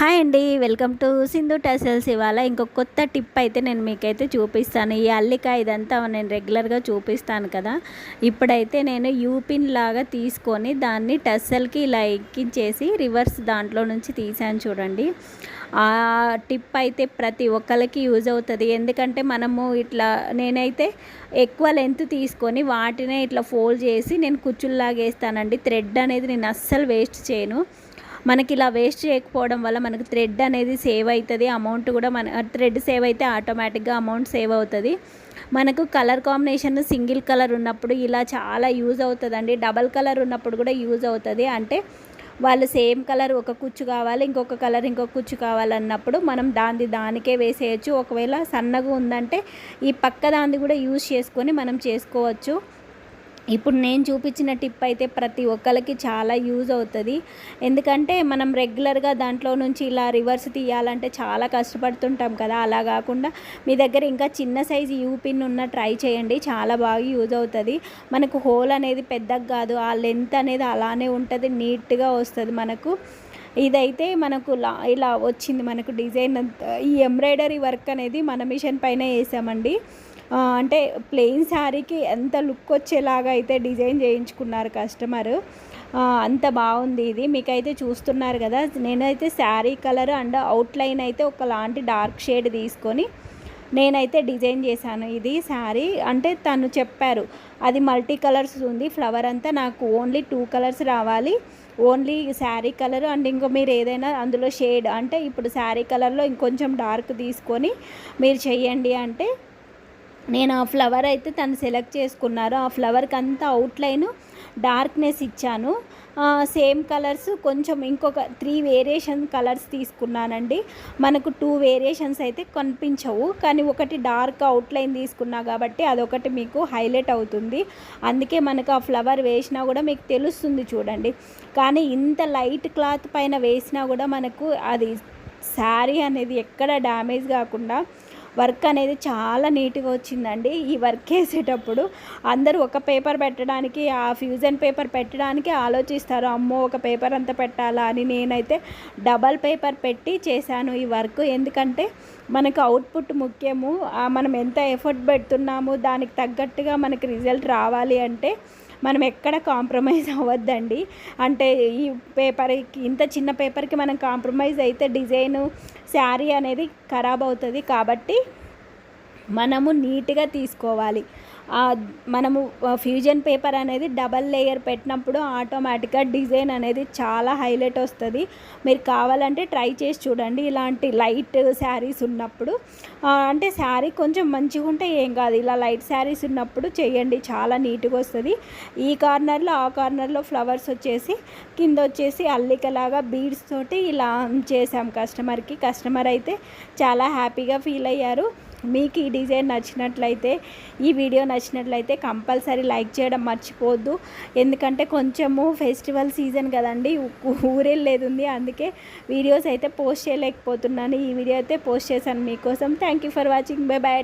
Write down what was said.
Hi అండి welcome to Sindhu tassels ఇవాళ ఇంకొక కొత్త టిప్ అయితే నేను మీకైతే చూపిస్తాను. ఈ అల్లిక ఇదంతా నేను రెగ్యులర్గా చూపిస్తాను కదా. ఇప్పుడైతే నేను యూపిన్ లాగా తీసుకొని దాన్ని టెసల్కి ఇలా ఎక్కించేసి రివర్స్ దాంట్లో నుంచి తీసాను చూడండి. ఆ టిప్ అయితే ప్రతి ఒక్కరికి యూజ్ అవుతుంది. ఎందుకంటే మనము ఇట్లా నేనైతే ఎక్కువ లెంత్ తీసుకొని వాటినే ఇట్లా ఫోల్డ్ చేసి నేను కుచ్చుల్లాగా వేస్తానండి థ్రెడ్ అనేది నేను అస్సలు వేస్ట్ చేయను. మనకి ఇలా వేస్ట్ చేయకపోవడం వల్ల మనకు థ్రెడ్ అనేది సేవ్ అవుతుంది అమౌంట్ కూడా మన థ్రెడ్ సేవ్ అయితే ఆటోమేటిక్గా అమౌంట్ సేవ్ అవుతుంది. మనకు కలర్ కాంబినేషన్ సింగిల్ కలర్ ఉన్నప్పుడు ఇలా చాలా యూజ్ అవుతుందండి. డబల్ కలర్ ఉన్నప్పుడు కూడా యూజ్ అవుతుంది. అంటే వాళ్ళు సేమ్ కలర్ ఒక కుచ్చు కావాలి ఇంకొక కలర్ ఇంకొక కుచ్చు కావాలన్నప్పుడు మనం దాన్ని దానికే వేసేయచ్చు. ఒకవేళ సన్నగా ఉందంటే ఈ పక్క దాన్ని కూడా యూజ్ చేసుకొని మనం చేసుకోవచ్చు. ఇప్పుడు నేను చూపించిన టిప్ అయితే ప్రతి ఒక్కరికి చాలా యూజ్ అవుతుంది. ఎందుకంటే మనం రెగ్యులర్గా దాంట్లో నుంచి ఇలా రివర్స్ తీయాలంటే చాలా కష్టపడుతుంటాం కదా. అలా కాకుండా మీ దగ్గర ఇంకా చిన్న సైజు యూ పిన్ ఉన్న ట్రై చేయండి. చాలా బాగా యూజ్ అవుతుంది. మనకు హోల్ అనేది పెద్దగా కాదు. ఆ లెంత్ అనేది అలానే ఉంటుంది. నీట్గా వస్తుంది మనకు. ఇదైతే మనకు లా ఇలా వచ్చింది. మనకు డిజైన్ ఈ ఎంబ్రాయిడరీ వర్క్ అనేది మన మిషన్ పైన వేసామండి. అంటే ప్లెయిన్ శారీకి ఎంత లుక్ వచ్చేలాగా అయితే డిజైన్ చేయించుకున్నారు కస్టమర్ అంత బాగుంది ఇది. మీకైతే చూస్తున్నారు కదా నేనైతే శారీ కలర్ అండ్ అవుట్లైన్ అయితే ఒకలాంటి డార్క్ షేడ్ తీసుకొని నేనైతే డిజైన్ చేశాను ఇది శారీ అంటే తను చెప్పారు అది మల్టీ కలర్స్ ఉంది ఫ్లవర్ అంతా నాకు ఓన్లీ టూ కలర్స్ రావాలి ఓన్లీ శారీ కలర్ అండ్ ఇంకో మీరు ఏదైనా అందులో షేడ్ అంటే ఇప్పుడు శారీ కలర్లో ఇంకొంచెం డార్క్ తీసుకొని మీరు చెయ్యండి అంటే నేను ఆ ఫ్లవర్ అయితే తను సెలెక్ట్ చేసుకున్నారు. ఆ ఫ్లవర్కి అంతా అవుట్లైన్ డార్క్నెస్ ఇచ్చాను. సేమ్ కలర్స్ కొంచెం ఇంకొక త్రీ వేరియేషన్ కలర్స్ తీసుకున్నానండి. మనకు టూ వేరియేషన్స్ అయితే కనిపించవు. కానీ ఒకటి డార్క్ అవుట్లైన్ తీసుకున్నా కాబట్టి అదొకటి మీకు హైలైట్ అవుతుంది. అందుకే మనకు ఆ ఫ్లవర్ వేసినా కూడా మీకు తెలుస్తుంది చూడండి. కానీ ఇంత లైట్ క్లాత్ పైన వేసినా కూడా మనకు అది శారీ అనేది ఎక్కడ డ్యామేజ్ కాకుండా వర్క్ అనేది చాలా నీట్గా వచ్చిందండి. ఈ వర్క్ వేసేటప్పుడు అందరూ ఒక పేపర్ పెట్టడానికి ఆ ఫ్యూజన్ పేపర్ పెట్టడానికి ఆలోచిస్తారు. అమ్మో ఒక పేపర్ అంతా పెట్టాలా అని నేనైతే డబల్ పేపర్ పెట్టి చేశాను ఈ వర్క్. ఎందుకంటే మనకు అవుట్పుట్ ముఖ్యము. మనం ఎంత ఎఫర్ట్ పెడుతున్నాము దానికి తగ్గట్టుగా మనకి రిజల్ట్ రావాలి అంటే మనం ఎక్కడ కాంప్రమైజ్ అవ్వద్దండి. అంటే ఈ పేపర్కి ఇంత చిన్న పేపర్కి మనం కాంప్రమైజ్ అయితే డిజైను శారీ అనేది ఖరాబ్ అవుతుంది కాబట్టి మనము నీట్గా తీసుకోవాలి. మనము ఫ్యూజన్ పేపర్ అనేది డబల్ లేయర్ పెట్టినప్పుడు ఆటోమేటిక్గా డిజైన్ అనేది చాలా హైలైట్ వస్తుంది. మీరు కావాలంటే ట్రై చేసి చూడండి. ఇలాంటి లైట్ శారీస్ ఉన్నప్పుడు అంటే శారీ కొంచెం మంచిగా ఉంటే ఏం కాదు. ఇలా లైట్ శారీస్ ఉన్నప్పుడు చేయండి. చాలా నీట్గా వస్తుంది. ఈ కార్నర్లో ఆ కార్నర్లో ఫ్లవర్స్ వచ్చేసి కింద వచ్చేసి అల్లికలాగా బీడ్స్ తోటి ఇలా చేసాం కస్టమర్కి కస్టమర్ అయితే చాలా హ్యాపీగా ఫీల్ అయ్యారు. మీకు ఈ డిజైన్ నచ్చినట్లయితే ఈ వీడియో నచ్చినట్లయితే కంపల్సరీ లైక్ చేయడం మర్చిపోవద్దు. ఎందుకంటే కొంచెము ఫెస్టివల్ సీజన్ కదండి ఊరెళ్ళేది ఉంది అందుకే వీడియోస్ అయితే పోస్ట్ చేయలేకపోతున్నాను. ఈ వీడియో అయితే పోస్ట్ చేశాను మీకోసం. Thank you for watching bye bye